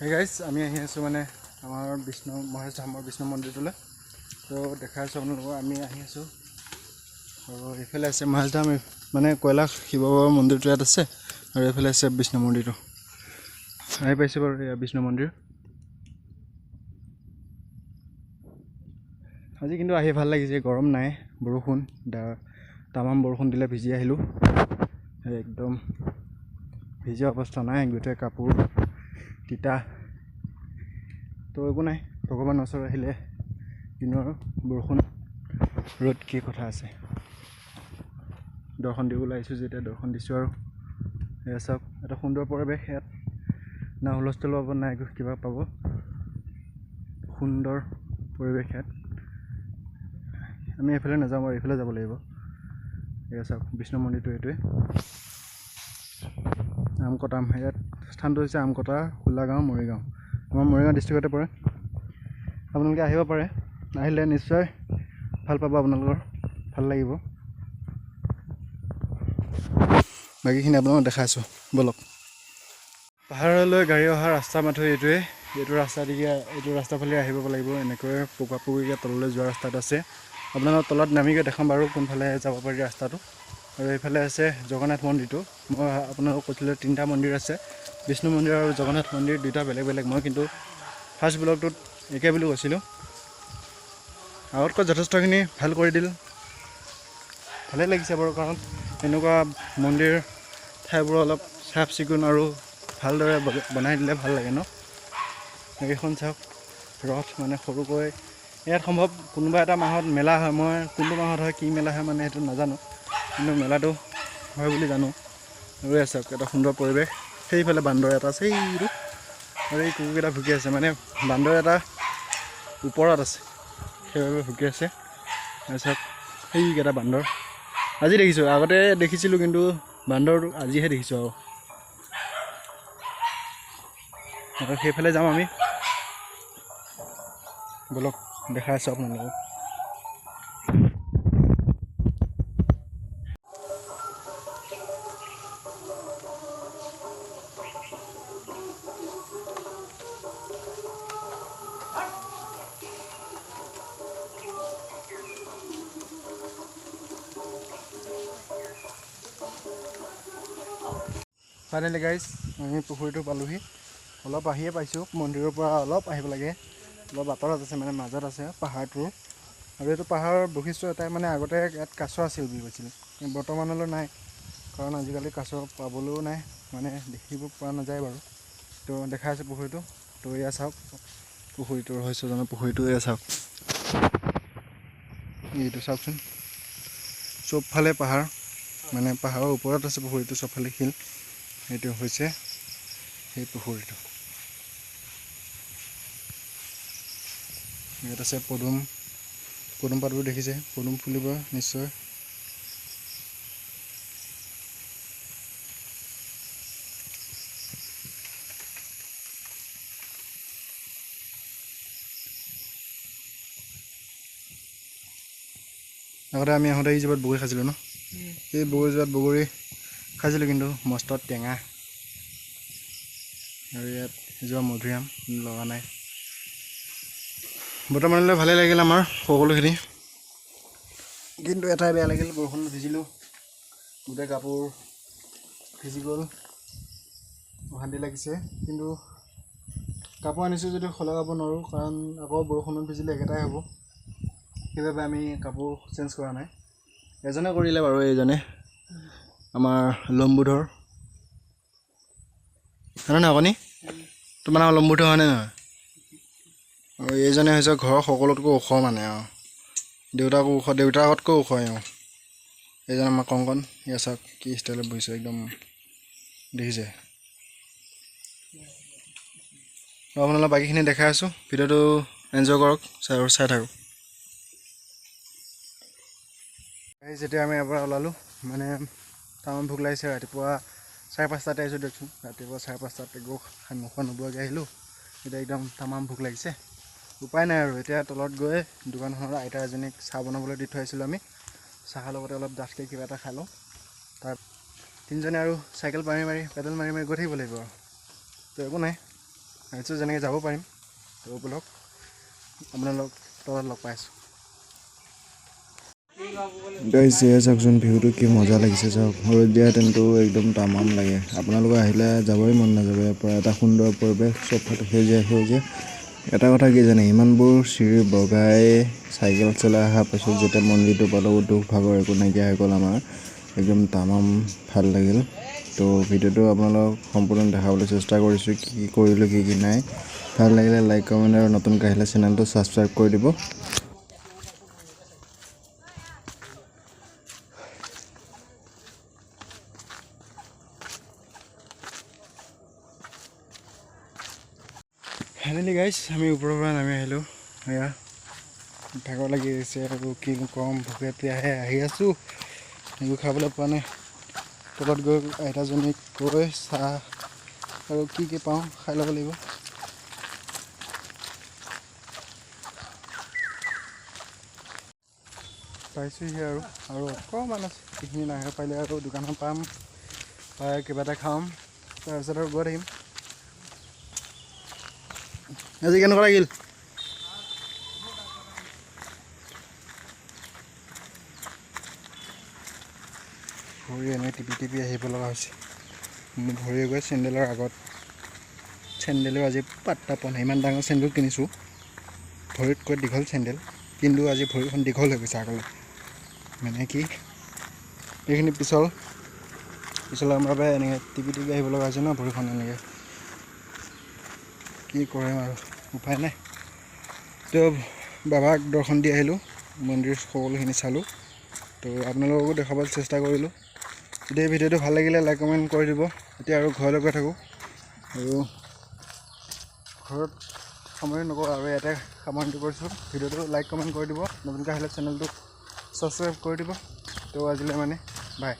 Hey guys আমি আহি আছোঁ মানে আমাৰ বিষ্ণু মহেশ ধামৰ বিষ্ণু মন্দিৰটোলৈ। তো দেখাই আছোঁ আপোনালোকক আমি আহি আছোঁ। আৰু এইফালে আছে মহেশ ধাম মানে কৈলাশ শিৱ বাবাৰ মন্দিৰটো ইয়াত আছে আৰু এইফালে আছে বিষ্ণু মন্দিৰটো। আহি পাইছোঁ বাৰু এয়া বিষ্ণু মন্দিৰ। আজি কিন্তু আহি ভাল লাগিছে গৰম নাই বৰষুণ তামাম বৰষুণ দিলে ভিজি আহিলোঁ। একদম ভিজা অৱস্থা নাই গোটেই কাপোৰ তিতা। তো একো নাই ভগৱানৰ ওচৰত আহিলে দিনৰ বৰষুণ। ৰ'দ কি কথা আছে? দৰ্শন দিবলৈ আহিছোঁ যেতিয়া দৰ্শন দিছোঁ আৰু। এয়া চাওক এটা সুন্দৰ পৰিৱেশ ইয়াত। না হুলস্থুল পাব নাই কিবা পাব। সুন্দৰ পৰিৱেশ ইয়াত। আমি এইফালে নাযাওঁ বাৰু এইফালে যাব লাগিব। এয়া চাওক বিষ্ণু মন্দিৰটো এইটোৱে আমকটাম ইয়াত। স্থানটো হৈছে আমকটা হোলাগাঁও মৰিগাঁও। আমাৰ মৰিগাঁও ডিষ্ট্ৰিক্টতে পৰে। আপোনালোকে আহিব পাৰে। আহিলে নিশ্চয় ভাল পাব আপোনালোকৰ। ভাল লাগিব। বাকীখিনি আপোনালোকক দেখাইছোঁ। ব'লক। পাহাৰলৈ গাড়ী অহা ৰাস্তা মাথো এইটোৱে। এইটো ৰাস্তা দিকে এইটো ৰাস্তাৰ ফালে আহিব লাগিব। এনেকৈ পকা পকিকৈ তললৈ যোৱা ৰাস্তাত আছে। আপোনালোকক তলত নামিকৈ দেখাম বাৰু কোনফালে যাব পাৰি ৰাস্তাটো। আৰু এইফালে আছে জগন্নাথ মন্দিৰটো। মই আপোনালোকক কৈছিলোঁ তিনিটা মন্দিৰ আছে। বিষ্ণু মন্দিৰ আৰু জগন্নাথ মন্দিৰ দুইটা বেলেগ বেলেগ মই কিন্তু ফাৰ্ষ্ট ব্লগটোত একে বুলি কৈছিলোঁ। আগতকৈ যথেষ্টখিনি ভাল কৰি দিল। ভালেই লাগিছে বাৰু কাৰণ এনেকুৱা মন্দিৰ ঠাইবোৰ অলপ চাফ চিকুণ আৰু ভালদৰে বনাই দিলে ভাল লাগে ন? এইখন চাওক ৰথ মানে সৰুকৈ। ইয়াত সম্ভৱ কোনোবা এটা মাহত মেলা হয় মই কোনটো মাহত হয় কি মেলা হয় মানে সেইটো নাজানো। কিন্তু মেলাটো হয় বুলি জানো। এয়া চাওক এটা সুন্দৰ পৰিৱেশ। সেইফালে বান্দৰ এটা আছে এইটো এই কুকুৰকেইটা ভুকি আছে মানে বান্দৰ এটা ওপৰত আছে, সেইবাবে ভুকি আছে। তাৰপিছত সেইকেইটা বান্দৰ। আজি দেখিছোঁ, আগতে দেখিছিলোঁ কিন্তু বান্দৰটো আজিহে দেখিছোঁ আৰু। সেইফালে যাম আমি। ব'লক দেখাই আছোঁ আপোনালোকক। ফাইনেলি গাইজ আমি পুখুৰীটো পালোহি। অলপ আহিয়ে পাইছোঁ মন্দিৰৰ পৰা অলপ আহিব লাগে। অলপ আঁতৰত আছে মানে মাজত আছে পাহাৰটোৰ আৰু এইটো পাহাৰৰ বৈশিষ্ট্য এটাই মানে আগতে ইয়াত কাছ আছিল বুলি কৈছিল। বৰ্তমানলৈ নাই কাৰণ আজিকালি কাছ পাবলৈও নাই মানে দেখিব পৰা নাযায় বাৰু। তো দেখাই আছোঁ পুখুৰীটো তো এয়া চাওক। পুখুৰীটোৰ ৰহস্যজনক পুখুৰীটো এয়া চাওক। এইটো চাওকচোন। চবফালে পাহাৰ মানে পাহাৰৰ ওপৰত আছে পুখুৰীটো চবফালে শিল। এইটো হৈছে সেই পুখুৰীটো। ইয়াত আছে পদুম পদুম পাতবোৰ দেখিছে পদুম ফুলিব নিশ্চয়। আগতে আমি আহোঁতে এই জেগাত বগৰী খাইছিলোঁ ন? এই বগৰীজোপাত বগৰী খাইছিলোঁ কিন্তু মস্ত টেঙা আৰু ইয়াত এজোপা মধুৰিআম লগা নাই বৰ্তমানলৈ ভালেই লাগিল আমাৰ সকলোখিনি কিন্তু এটাই বেয়া লাগিল বৰষুণত ভিজিলোঁ গোটেই কাপোৰ ভিজি গ'ল অশান্তি লাগিছে কিন্তু কাপোৰ আনিছোঁ যদিও সলকাব নোৱাৰোঁ কাৰণ আকৌ বৰষুণত ভিজিলে একেটাই হ'ব সেইবাবে আমি কাপোৰ চেঞ্জ কৰা নাই এজনে কৰিলে বাৰু এইজনে আমাৰ লম্বুধৰ। হয়নে নহয় কণী তোমাৰ নাম লম্বুধৰ হয়নে নহয়? আৰু এইজনে হৈছে ঘৰৰ সকলোতকৈ ওখ মানে আৰু দেউতাকো ওখ দেউতাকতকৈ ওখ এওঁ। এইজন আমাৰ কংকন ইয়া চাওক কি ষ্টাইলত বহিছে একদম দেখিছে। আৰু আপোনালোক বাকীখিনি দেখাই আছোঁ ভিডিঅ'টো এনজয় কৰক চাই চাই এই যেতিয়া আমি ইয়াৰ পৰা ওলালোঁ মানে তামাম ভোক লাগিছে ৰাতিপুৱা চাৰে পাঁচটাতে আহিছোঁ দিয়কচোন। ৰাতিপুৱা চাৰে পাঁচটাত নোখোৱা নোবোৱাকৈ আহিলোঁ। এতিয়া একদম তামাম ভোক লাগিছে। উপায় নাই আৰু এতিয়া তলত গৈ দোকানখনৰ আইতা এজনীক চাহ বনাবলৈ দি থৈ আহিছিলোঁ আমি। চাহৰ লগতে অলপ ডাঠকৈ কিবা এটা খাই লওঁ। তাৰ তিনিজনে আৰু চাইকেল মাৰি মাৰি পেডেল মাৰি মাৰি গৈ থাকিব লাগিব আৰু। তো একো নাই ভাবিছোঁ যেনেকৈ যাব পাৰিম। তো ব'লক আপোনালোক তলত লগ পাই আছোঁ। গাইজ এয়া চাওকচোন ভিউটো, কি মজা লাগিছে চাওক। দিয়া হেঁতেনতো একদম তামাম লাগে। আপোনালোকে আহিলে যাবই মন নাযাব। ইয়াৰ পৰা এটা সুন্দৰ পৰিৱেশ চবফালে সেউজীয়া সেউজীয়া। এটা কথা কি জানে, ইমানবোৰ চিৰি বগাই চাইকেল চলাই অহাৰ পাছত যেতিয়া মন্দিৰটো পালোঁ দুখ ভাগৰ একো নাইকিয়া হৈ গ'ল আমাৰ, একদম তামাম ভালো লাগিল। তো ভিডিঅ'টো আপোনালোকক সম্পূৰ্ণ দেখাবলৈ চেষ্টা কৰিছোঁ, কি কি কৰিলোঁ, কি কি নাই। ভালো লাগিলে লাইক কমেণ্ট আৰু নতুনকৈ আহিলে চেনেলটো ছাবস্ক্ৰাইব কৰি দিব। ফাইনেলি গাইছ আমি ওপৰৰ পৰা নামি আহিলোঁ। এয়া ভাগৰ লাগি আহিছে আৰু কি ক'ম ভোকে পিয়াহে আহি আছোঁ। একো খাবলৈ পোৱা নাই। তলত গৈ আইতাজনীক গৈ চাহ আৰু কি কি পাওঁ খাই ল'ব লাগিব। পাইছোঁহি আৰু আৰু অকণমান আছে। সেইখিনি নাহে পাৰিলে আৰু দোকানত পাম পাই কিবা এটা খাম। তাৰপিছত আৰু গৈ থাকিম আজি কেনেকুৱা লাগিল ভৰি এনে টিপি টিপি আহিব লগা হৈছে। মোৰ ভৰি গৈ চেণ্ডেলৰ আগত। চেণ্ডেলো আজি পাত্তা পোৱা নাই ইমান ডাঙৰ চেণ্ডেল কিনিছোঁ। ভৰিতকৈ দীঘল চেণ্ডেল, কিন্তু আজি ভৰিখন দীঘল হৈ গৈছে আগলৈ। মানে কি, এইখিনি পিছল, পিছলৰ বাবে এনেকৈ টিপি টিপি আহিব লগা হৈছে ন ভৰিখন এনেকৈ। কি কৰিম আৰু? উপায় নাই। তো বাবাক দৰ্শন দি আহিলোঁ মন্দিৰ সকলোখিনি চালোঁ। তো আপোনালোককো দেখাবলৈ চেষ্টা কৰিলোঁ। যদি ভিডিঅ'টো ভাল লাগিলে লাইক কমেণ্ট কৰি দিব। এতিয়া আৰু ঘৰলৈ গৈ থাকোঁ। আৰু ঘৰত সামৰি নকৰোঁ আৰু ইয়াতে সামৰণি কৰিছোঁ। ভিডিঅ'টো লাইক কমেণ্ট কৰি দিব। নতুনকৈ আহিলে চেনেলটো ছাবস্ক্ৰাইব কৰি দিব। তো আজিলৈ মানে বাই।